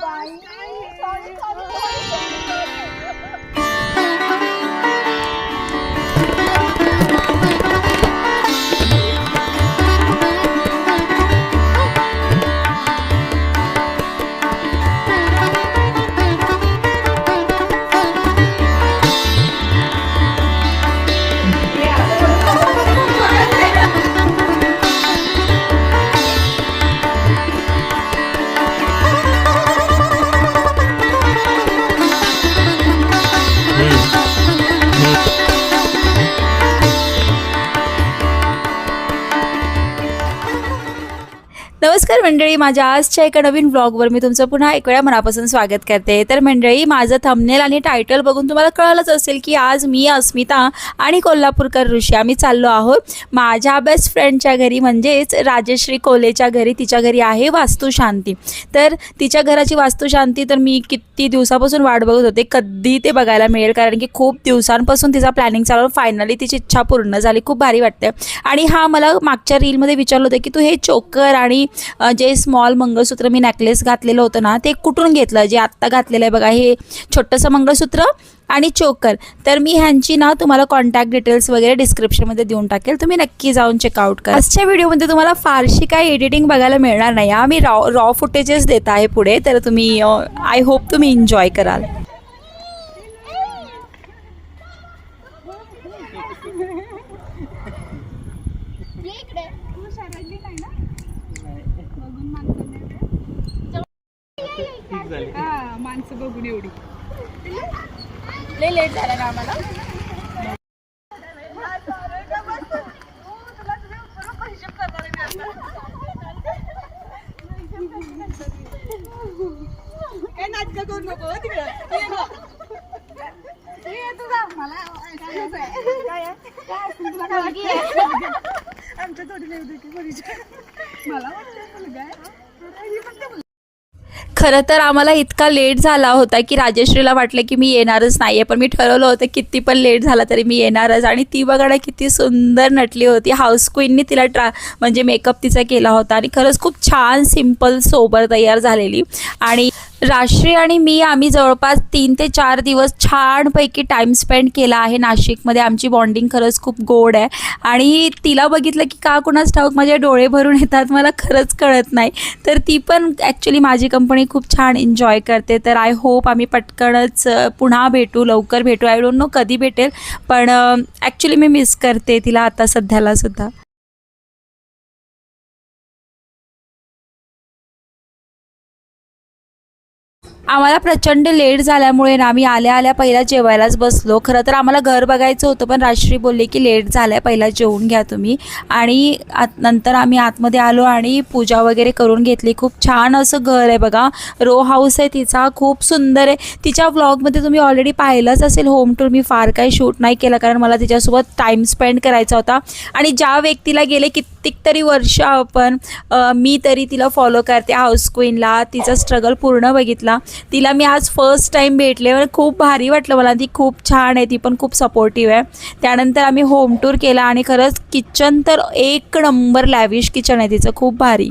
万一万一他你分手了。मंडळी माझ्या आजच्या एका नवीन ब्लॉगवर मी तुमचं पुन्हा एक वेळा मनापासून स्वागत करते. तर मंडळी माझं थंबनेल आणि टायटल बघून तुम्हाला कळलंच असेल की आज मी अस्मिता आणि कोल्हापूरकर ऋषी आम्ही चाललो आहोत. माझ्या बेस्ट फ्रेंडच्या घरी म्हणजेच राजश्री कोलेच्या घरी तिच्या घरी आहे वास्तुशांती तर तिच्या घराची वास्तुशांती तर मी किती दिवसापासून वाट बघत होते. कधी ते बघायला मिळेल कारण की खूप दिवसांपासून तिचा प्लॅनिंग चालू फायनली तिची इच्छा पूर्ण झाली. खूप भारी वाटते आणि हा मला मागच्या रीलमध्ये विचारलं होतं की तू हे चोकर आणि जे स्मॉल मंगळसूत्र मी नेकलेस घातलेलं होतं ना ते कुठून घेतलं? जे आत्ता घातलेलं आहे बघा हे छोटंसं मंगळसूत्र आणि चोकर तर मी ह्यांची ना तुम्हाला कॉन्टॅक्ट डिटेल्स वगैरे डिस्क्रिप्शनमध्ये देऊन टाकेल. तुम्ही नक्की जाऊन चेकआउट करा. आजच्या व्हिडिओमध्ये तुम्हाला फारशी काही एडिटिंग बघायला मिळणार नाही. आम्ही मी रॉ रॉ फुटेजेस देत आहे पुढे. तर तुम्ही आय होप तुम्ही एन्जॉय कराल. हा माणसं बघून एवढी लय लेट झाला ना आम्हाला काय नाटक करू नको हो तिकडं तू ये ना. तू ये तुझा मला. काय? काय असेल तुला काय वाटतं? आमच्या थोडी येऊ दे की बरीच्या. मला वाटतं मुलगा आहे ही फक्त मुलगी. खरं तर आम्हाला इतका लेट झाला होता की राजेश्रीला वाटलं की मी येणारच नाही आहे पण मी ठरवलं होतं किती पण लेट झाला तरी मी येणारच. आणि ती बघा किती सुंदर नटली होती. हाऊस क्वीननी तिला ट्रा म्हणजे मेकअप तिचा केला होता. आणि खरंच खूप छान सिंपल सोबर तयार झालेली. आणि राष्ट्रीय आणि मी आम्ही जवळपास तीन ते चार दिवस छानपैकी टाईम स्पेंड केला आहे नाशिकमध्ये. आमची बॉन्डिंग खरंच खूप गोड आहे. आणि तिला बघितलं की का कुणाच ठाऊक माझे डोळे भरून येतात मला खरंच कळत नाही. तर ती पण ॲक्च्युली माझी कंपनी खूप छान एन्जॉय करते. तर आय होप आम्ही पटकनच पुन्हा भेटू लवकर भेटू. आय डोंट नो कधी भेटेल पण ॲक्च्युली मी मिस करते तिला आता सध्याला सुद्धा. आम्हाला प्रचंड लेट झाल्यामुळे ना आम्ही आल्या आल्या पहिला जेवायलाच बसलो. खरं तर आम्हाला घर बघायचं होतं पण राजश्री बोलले की लेट झालं आहे पहिला जेवून घ्या तुम्ही. आणि आत नंतर आम्ही आतमध्ये आलो आणि पूजा वगैरे करून घेतली. खूप छान असं घर आहे बघा. रो हाऊस आहे तिचा खूप सुंदर आहे. तिच्या व्लॉगमध्ये तुम्ही ऑलरेडी पाहिलंच असेल होम टूर मी फार काही शूट नाही केला कारण मला तिच्यासोबत टाईम स्पेंड करायचा होता. आणि ज्या व्यक्तीला गेले किती कित्येक तरी वर्ष आपण मी तरी तिला फॉलो करते हाऊस क्वीनला तिचा स्ट्रगल पूर्ण बघितला. तिला मी आज फर्स्ट टाईम भेटले. आणि खूप भारी वाटलं मला. ती खूप छान आहे. ती पण खूप सपोर्टिव्ह आहे. त्यानंतर आम्ही होम टूर केला आणि खरंच किचन तर एक नंबर लॅविश किचन आहे तिचं. खूप भारी.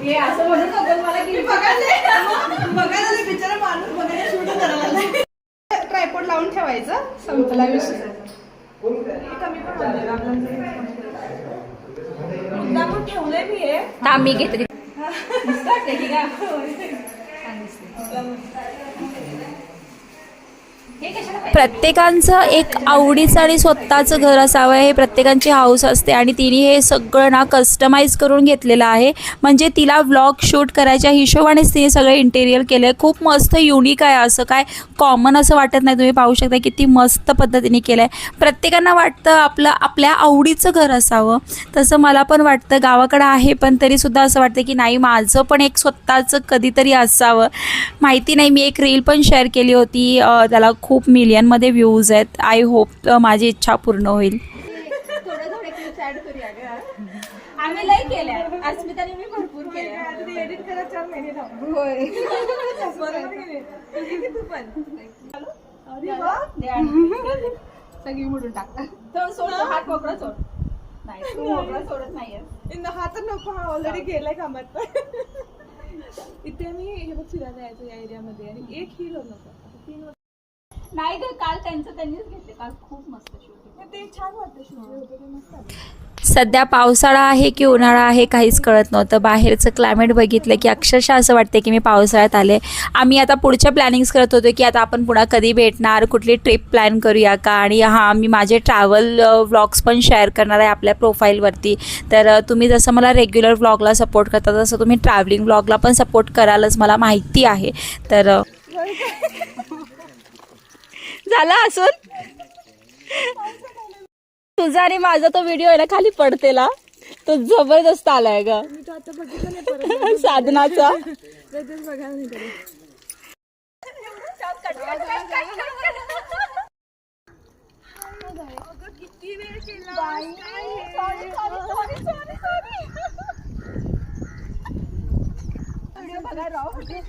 हे असं म्हणत होतं मला की बघायला बघायला नाही, बिचारा माणूस बघायला शूट करायला ट्रायपॉड लावून ठेवायचं संपला विषय. हे ठेवलंय मी हे. थांब मी घेते मस्त वाटतंय की काय? छान दिसतंय. प्रत्येकांचं एक आवडीचं आणि स्वतःचं घर असावं हे प्रत्येकांची हाऊस असते आणि तिने हे सगळं ना कस्टमाइज करून घेतलेलं आहे. म्हणजे तिला व्लॉग शूट करायच्या हिशोबानेच तिने सगळं इंटेरियर केलं आहे खूप मस्त युनिक आहे असं काय कॉमन असं वाटत नाही. तुम्ही पाहू शकता किती मस्त पद्धतीने केलं आहे प्रत्येकांना वाटतं आपलं आपल्या आवडीचं घर असावं. तसं मला पण वाटतं. गावाकडं आहे पण तरीसुद्धा असं वाटतं की नाही माझं पण एक स्वतःचं कधीतरी असावं. माहिती नाही मी एक रील पण शेअर केली होती. त्याला खूप मिलियनमध्ये व्ह्यूज आहेत. आय होप माझी इच्छा पूर्ण होईल. आम्ही लई केल्या. अस्मिताने मी भरपूर केल्या. एडिट करा चार महिने लावून होय. तू पण. सगळी मोडून टाक. तो सोड हात मोकळा सोड. नाही तू मोकळा सोडत नाहीये. हा तर नको हा ऑलरेडी गेलाय कामात. इथे मी हे बघ फिरायला यायचं या एरियामध्ये आणि एक हिरो नको तीन नाही ग काल त्यांचं त्यांनीच घेतले. काल खूप मस्त शूटिंग ते छान वाटतं शूट वगैरे मस्त आलं. सध्या पावसाळा आहे की उन्हाळा आहे काहीच कळत नव्हतं. बाहेरचं क्लायमेट बघितलं की अक्षरशः असं वाटतं की मी पावसाळ्यात आले. आम्ही आता पुढच्या प्लॅनिंग्स करत होतो की आता आपण पुन्हा कधी भेटणार कुठली ट्रिप प्लॅन करूया का? आणि हां मी माझे ट्रॅव्हल व्लॉग्स पण शेअर करणार आहे आपल्या प्रोफाईलवरती तर अ, तुम्ही जसं मला रेग्युलर व्लॉगला सपोर्ट करता तसं तुम्ही ट्रॅव्हलिंग व्लॉगला पण सपोर्ट करालच. मला माहिती आहे. तर अ, झाला असून? तुझा आणि माझा तो व्हिडिओ आहे ना खाली पडतेला. तो जबरदस्त आलाय ग. साधनाचा. तेच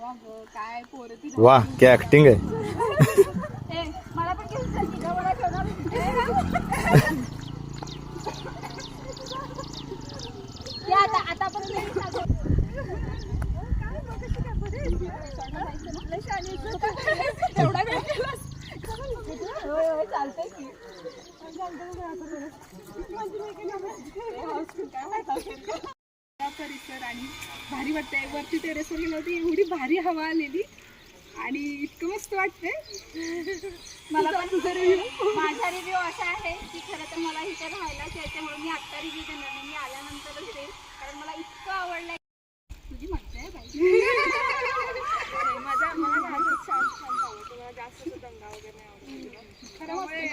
होय, होय, चालतंय की. परिसर आणि भारी वाटतंय. वरती टेरेसवर गेलं होती एवढी भारी हवा आलेली. आणि इतकं मस्त वाटतंय. मला पण तुझा रिव्ह्यू माझा रिव्ह्यू असा आहे की खरं तर मला इथे राहायलाच म्हणून मी आत्ता रिव्ह्यू देणार नाही. मी आल्यानंतरच देईल कारण मला इतकं आवडलंय. तुझी मज्जा आहे बाई. माझा मला लहानच छान छान आवडतं मला जास्त दंगा वगैरे नाही आवडत. त्यामुळे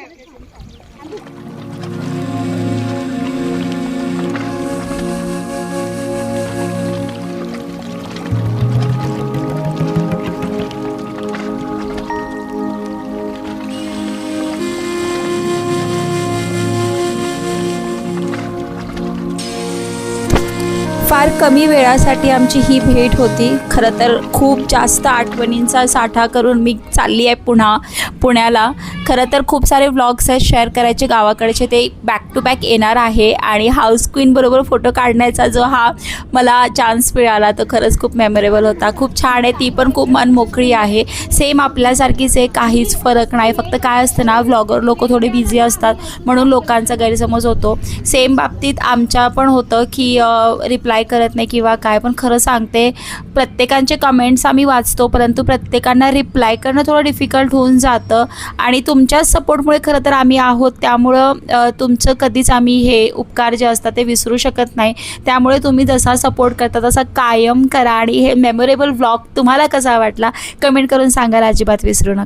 फार कमी वेळासाठी आमची ही भेट होती. खरं तर खूप जास्त आठवणींचा साठा करून मी चालली आहे पुन्हा पुण्याला. खरं तर खूप सारे व्लॉग्स आहेत शेअर करायचे गावाकडचे. ते बॅक टू बॅक येणार आहे आणि हाऊस क्वीनबरोबर फोटो काढण्याचा जो हा मला चान्स मिळाला तो खरंच खूप मेमोरेबल होता. खूप छान आहे. ती पण खूप मन मोकळी आहे. सेम आपल्यासारखीच आहे काहीच फरक नाही. फक्त काय असतं ना व्लॉगर लोक थोडे बिझी असतात म्हणून लोकांचा गैरसमज होतो. सेम बाबतीत आमच्या पण होतं की रिप्लाय काय करत नाही किंवा काय पण खरं सांगते. प्रत्येकांचे कमेंट्स आम्ही वाचतो परंतु प्रत्येकांना रिप्लाय करणं थोडं डिफिकल्ट होऊन जातं. आणि तुमच्याच सपोर्टमुळे खरं तर आम्ही आहोत. त्यामुळं तुमचं कधीच आम्ही हे उपकार जे असतात ते विसरू शकत नाही. त्यामुळे तुम्ही जसा सपोर्ट करता तसा कायम करा. आणि हे मेमोरेबल व्लॉग तुम्हाला कसा वाटला कमेंट करून सांगायला अजिबात विसरू नका.